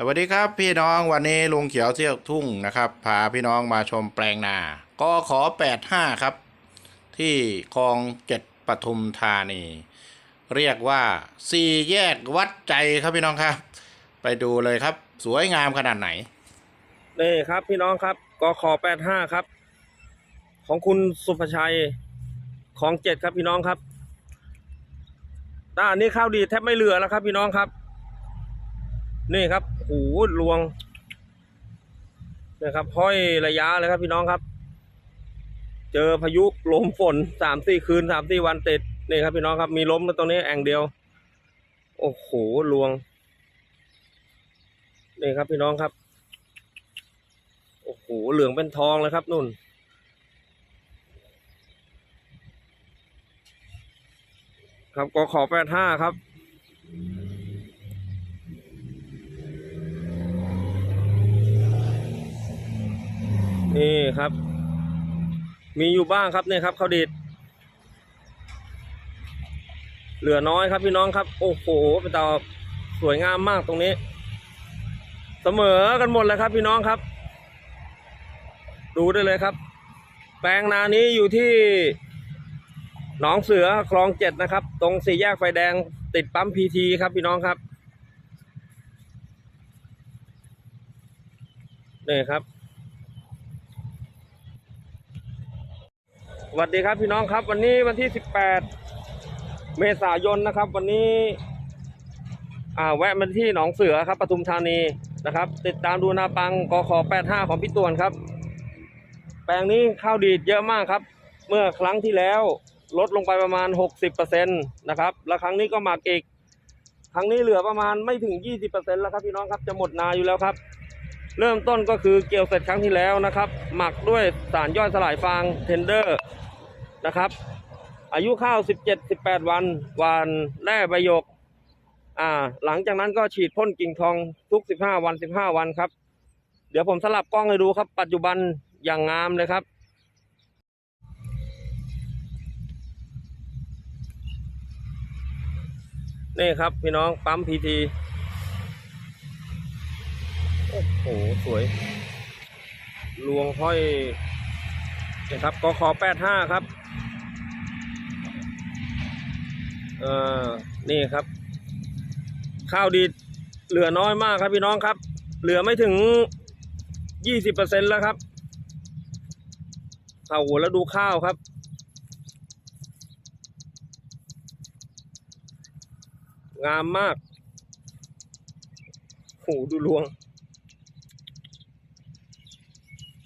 สวัสดีครับพี่น้องวันนี้ลุงเขียวเที่ยวทุ่งนะครับพาพี่น้องมาชมแปลงนาก็ขอแปดห้าครับ ที่คลองเจ็ดปทุมธานี เรียกว่าสี่แยกวัดใจครับพี่น้องครับ ไปดูเลยครับ สวยงามขนาดไหน นี่ครับพี่น้องครับกขอแปดห้าครับ ของคุณสุภชัยของเจ็ดครับพี่น้องครับด้านนี้ข้าวดีแทบไม่เหลือแล้วครับพี่น้องครับ นี่ครับโหูรวงนี่ครับห้อยระยะเลยครับพี่น้องครับ เจอพายุลมฝนสามสี่คืนสามสี่วันติดนี่ครับพี่น้องครับมีล้มตรงนี้แอ่งเดียว โอ้โหรวงนี่ครับพี่น้องครับ โอ้โหเหลืองเป็นทองเลยครับนุ่นครับกขอแปดห้าครับ นี่ครับ มีอยู่บ้างครับเนี่ยครับข้าวดีดเหลือน้อยครับพี่น้องครับ โอ้โหเป็นตาสวยงามมากตรงนี้ เสมอกันหมดเลยครับพี่น้องครับ ดูได้เลยครับ แปลงนานี้อยู่ที่หนองเสือคลองเจ็ดนะครับ ตรงสี่แยกไฟแดงติดปั๊มพีทีครับพี่น้องครับนี่ครับ สวัสดีครับพี่น้องครับ วันนี้วันที่สิบแปดเมษายนนะครับ วันนี้อ่าแวะมาที่หนองเสือครับปทุมธานีนะครับ ติดตามดูนาปังกข85 ของพี่ตวนครับ แปลงนี้ข้าวดีดเยอะมากครับ เมื่อครั้งที่แล้วลดลงไปประมาณ 60%นะครับแล้วครั้งนี้ก็หมักอีก ครั้งนี้เหลือประมาณไม่ถึง 20%แล้วครับพี่น้องครับจะหมดนาอยู่แล้วครับ เริ่มต้นก็คือเกี่ยวเสร็จครั้งที่แล้วนะครับ หมักด้วยสารย่อยสลายฟางเทนเดอร์นะครับ อายุข้าว 17-18 วันวานแร่ใบหยกอ่า หลังจากนั้นก็ฉีดพ่นกิ่งทองทุก 15 วัน 15 วันครับ เดี๋ยวผมสลับกล้องให้ดูครับ ปัจจุบันอย่างงามเลยครับนี่ครับพี่น้องปั๊มพีที โอ้โหสวย ลวงห้อยนี่ครับกขอ85ครับ เอ่อ นี่ครับ ข้าวดีเหลือน้อยมากครับพี่น้องครับ เหลือไม่ถึงยี่สิบเปอร์เซ็นแล้วครับเอาโหแล้วดูข้าวครับ งามมาก โห ดูรวง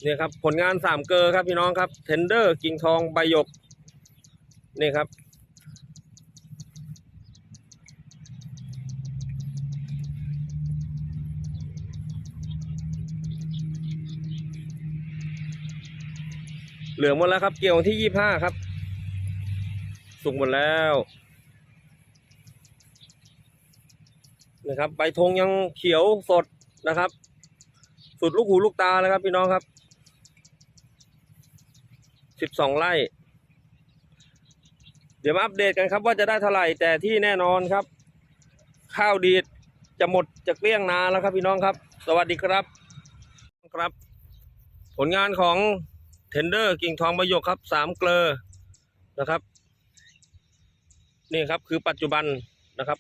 เนี่ยครับผลงานสามเกอครับพี่น้องครับเทนเดอร์กิ่งทองใบหยกนี่ครับ เหลืองหมดแล้วครับเกี่ยวที่ยี่ห้าครับ สุกหมดแล้วนะครับใบธงยังเขียวสดนะครับ สุดลูกหูลูกตาเลยครับพี่น้องครับ สิบสองไร่ เดี๋ยวมาอัปเดตกันครับว่าจะได้เท่าไหร่แต่ที่แน่นอนครับ ข้าวดีดจะหมดจะเกลี้ยงนาแล้วครับพี่น้องครับ สวัสดีครับครับ ผลงานของเทนเดอร์กิ่งทองประโยคครับสามเกลอนะครับ นี่ครับคือปัจจุบันนะครับ